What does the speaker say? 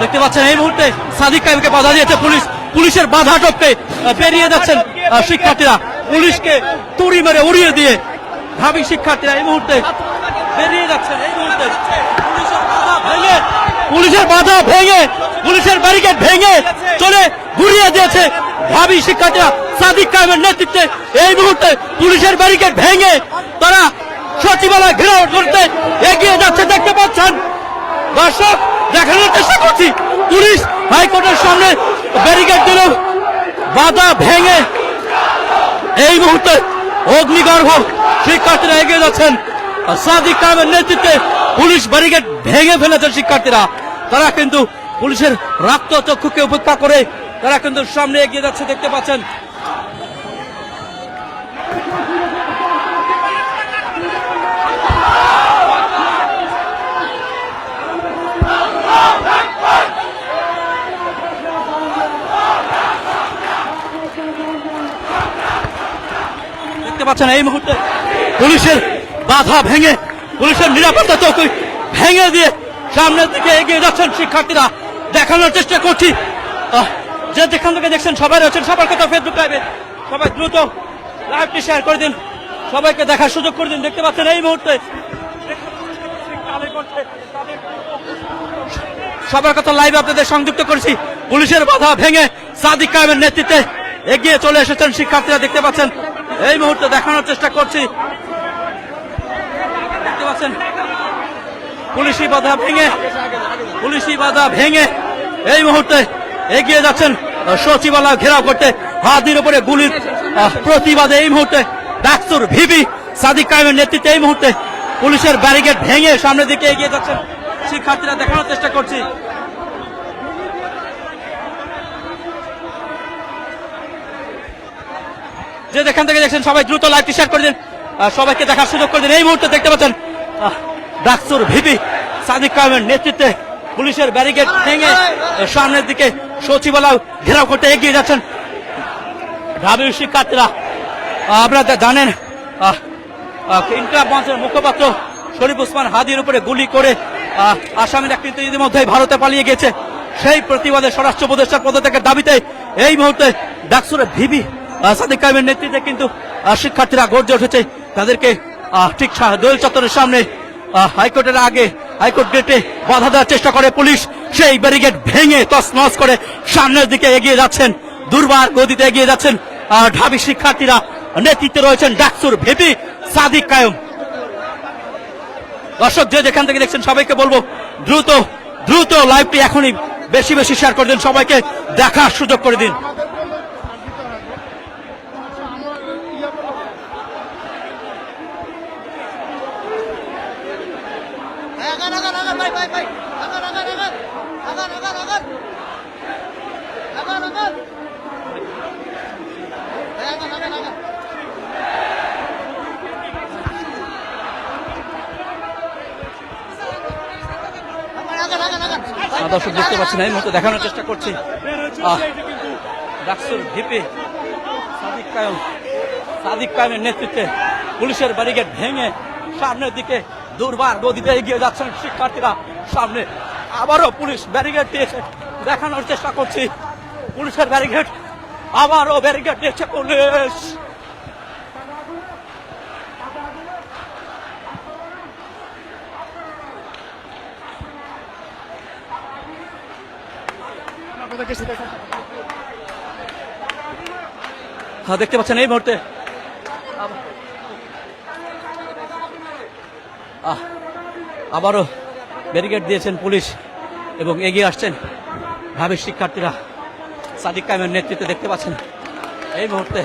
দেখতে পাচ্ছেন এই মুহূর্তে সাদিক কাইমকে বাধা দিয়েছে পুলিশ। পুলিশের বাধা টপকে বেরিয়ে যাচ্ছেন শিক্ষার্থীরা। পুলিশকে তুড়ি মেরে উড়িয়ে দিয়ে ভাবি শিক্ষার্থীরা এই মুহূর্তে বেরিয়ে যাচ্ছেন, এই মুহূর্তে। পুলিশের বাধা ভেঙে, পুলিশের ব্যারিকেড ভেঙে চলে ঘুরিয়ে দিয়েছে ভাবি শিক্ষার্থীরা সাদিক কাইমের নেতৃত্বে। এই মুহূর্তে পুলিশের ব্যারিকেড ভেঙে তারা সচিবালয় ঘেরাও করতে এগিয়ে যাচ্ছে। দর্শক, দেখানোর চেষ্টা করছি। পুলিশ হাইকোর্টের সামনে ব্যারিকেড দিল। বাধা ভেঙে এই মুহূর্তে অগ্নিগর্ভ শিক্ষার্থীরা এগিয়ে যাচ্ছেন। সাদিক কামের নেতৃত্বে পুলিশ ব্যারিকেড ভেঙে ফেলেছেন শিক্ষার্থীরা। তারা কিন্তু পুলিশের রক্ত চক্ষুকে উপেক্ষা করে, তারা কিন্তু সামনে এগিয়ে যাচ্ছে, দেখতে পাচ্ছেন। দেখতে পাচ্ছেন এই মুহূর্তে পুলিশের বাধা ভেঙে, পুলিশের নিরাপত্তা চৌকি ভেঙে দিয়ে সামনের দিকে এগিয়ে যাচ্ছেন শিক্ষার্থীরা। দেখানোর চেষ্টা করছি। যে যেখান থেকে দেখছেন সবাই রয়েছেন, সবার কথা ফেসবুক লাইভে সবাই দ্রুত লাইভটি শেয়ার করে দিন। সবাইকে দেখার সুযোগ করে দিন। দেখতে পাচ্ছেন এই মুহূর্তে সবার কথা লাইভে আপনাদের সংযুক্ত করেছি। পুলিশের বাধা ভেঙে সাদিক কায়েমের নেতৃত্বে এগিয়ে চলে এসেছেন শিক্ষার্থীরা। দেখতে পাচ্ছেন এই মুহূর্তে দেখানোর চেষ্টা করছি। দেখতে পাচ্ছেন? পুলিশি বাধা ভেঙে, পুলিশি বাধা ভেঙে এই মুহূর্তে এগিয়ে যাচ্ছেন সচিবালয় ঘেরাও করতে হাতির উপরে গুলির প্রতিবাদে এই মুহূর্তে ডাক্তার ভিবি সাদিক কায়েমের নেতৃত্বে এই মুহূর্তে পুলিশের ব্যারিকেড ভেঙে সামনের দিকে এগিয়ে যাচ্ছেন। শিক্ষার্থীরা দেখানোর চেষ্টা করছি। যে যেখান থেকে দেখছেন, সবাই দ্রুত লাইভটি শেয়ার করে দিন। সবাইকে দেখার সুযোগ করে দিন। এই মুহূর্তে দেখতে পাচ্ছেন ডাকসুর ভিপি সাদিক কায়েমের নেতৃত্বে পুলিশের ব্যারিকেড ভেঙে সামনের দিকে সচিবালয় ঘেরাও করতে এগিয়ে যাচ্ছেন ঢাবির শিক্ষার্থীরা আপনারা জানেন মঞ্চের মুখপাত্র শরীফ ওসমান হাদির উপরে গুলি করে আসামিরা কিন্তু ইতিমধ্যেই ভারতে পালিয়ে গেছে। সেই প্রতিবাদে স্বরাষ্ট্র উপদেষ্টার পদত্যাগের দাবিতে এই মুহূর্তে ডাকসুরের ভিবি সাদিক কায়েমের নেতৃত্বে কিন্তু শিক্ষার্থীরা গর্জে উঠেছে। তাদেরকে ঠিক দোয়েল চত্বরের সামনে হাইকোর্টের আগে, হাইকোর্ট গেটে বাধা দেওয়ার চেষ্টা করে পুলিশ। সেই ব্যারিকেড ভেঙে তছনছ করে সামনের দিকে এগিয়ে যাচ্ছেন, দুর্বার গদিতে এগিয়ে যাচ্ছেন। ঢাবি শিক্ষার্থীরা নেতৃত্বে রয়েছেন ডাকসুর ভিপি সাদিক কায়ম। দর্শক, যে যেখান থেকে দেখছেন, সবাইকে বলব, দ্রুত দ্রুত লাইভটি এখনই বেশি বেশি শেয়ার করে দিন, সবাইকে দেখার সুযোগ করে দিন। Agan, agan. আহ, দর্শক দেখতে পাচ্ছেন এই মুহূর্তে দেখানোর চেষ্টা করছি। ভিপি সাদিক কায়ম। সাদিক কায়েমের নেতৃত্বে পুলিশের ব্যারিকেড ভেঙে সামনের দিকে দুর্বার গদিতে এগিয়ে যাচ্ছেন শিক্ষার্থীরা সামনে। আবারও পুলিশ ব্যারিকেড দিয়েছে। দেখানোর চেষ্টা করছি। পুলিশের ব্যারিকেড। আবারও ব্যারিকেড দিয়েছে পুলিশ। হ্যাঁ দেখতে পাচ্ছেন এই মুহূর্তে। আবারও ব্যারিকেড দিয়েছেন পুলিশ এবং এগিয়ে আসছেন ভাবের শিক্ষার্থীরা। সাদিক কায়েমের নেতৃত্বে দেখতে পাচ্ছেন এই মুহূর্তে